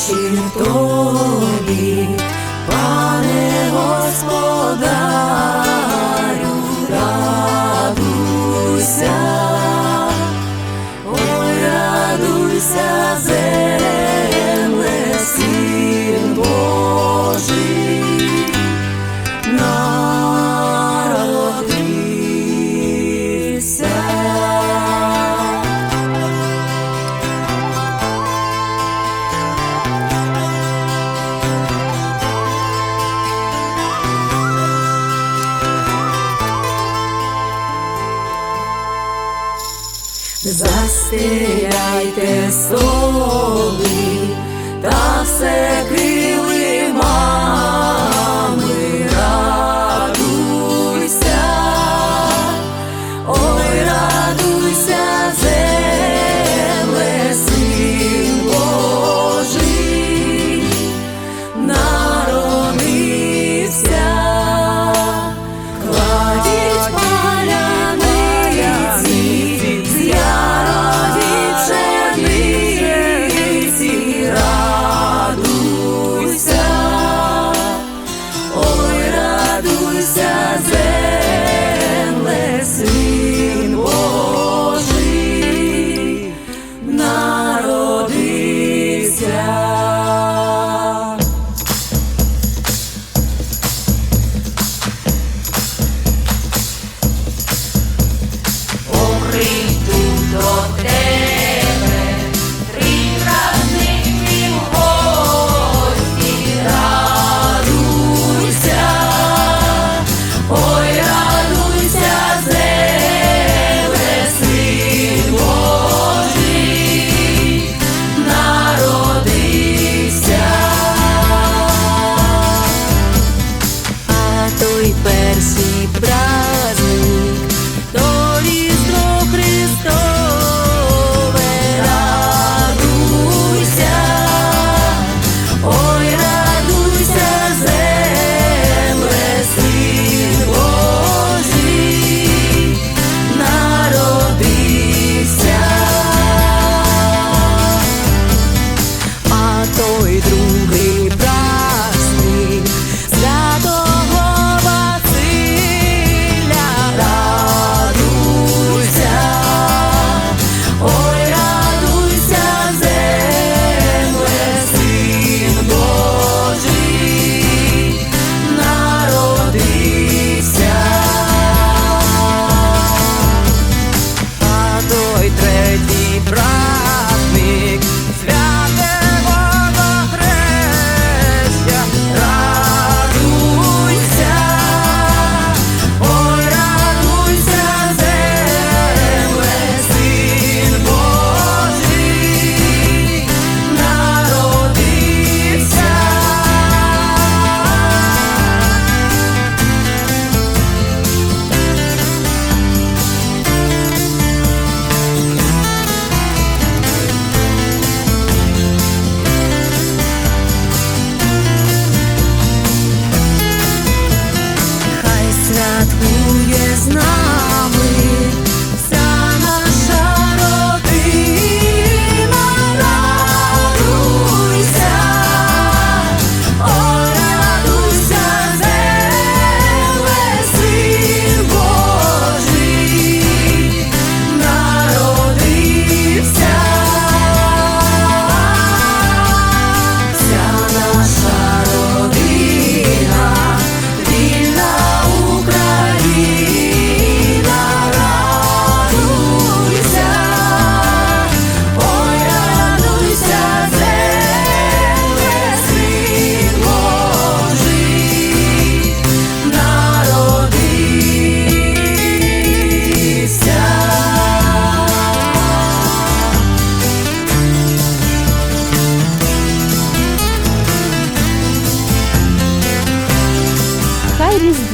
очі тобі, пане господарю, радуйся, ой, радуйся, земля. Застеряйте солі.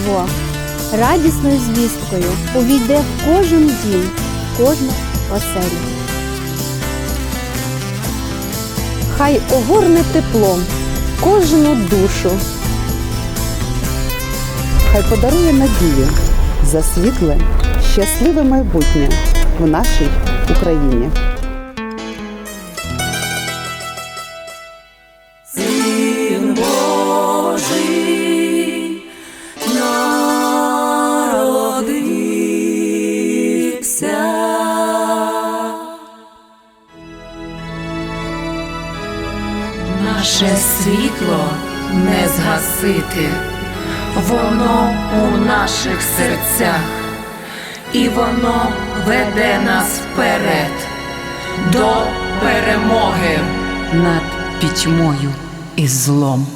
Різдво радісною звісткою увійде в кожен дім, кожну оселю. Хай огорне теплом кожну душу. Хай подарує надію за світле, щасливе майбутнє в нашій Україні. Наше світло не згасити, воно у наших серцях, і воно веде нас вперед до перемоги. над пітьмою і злом.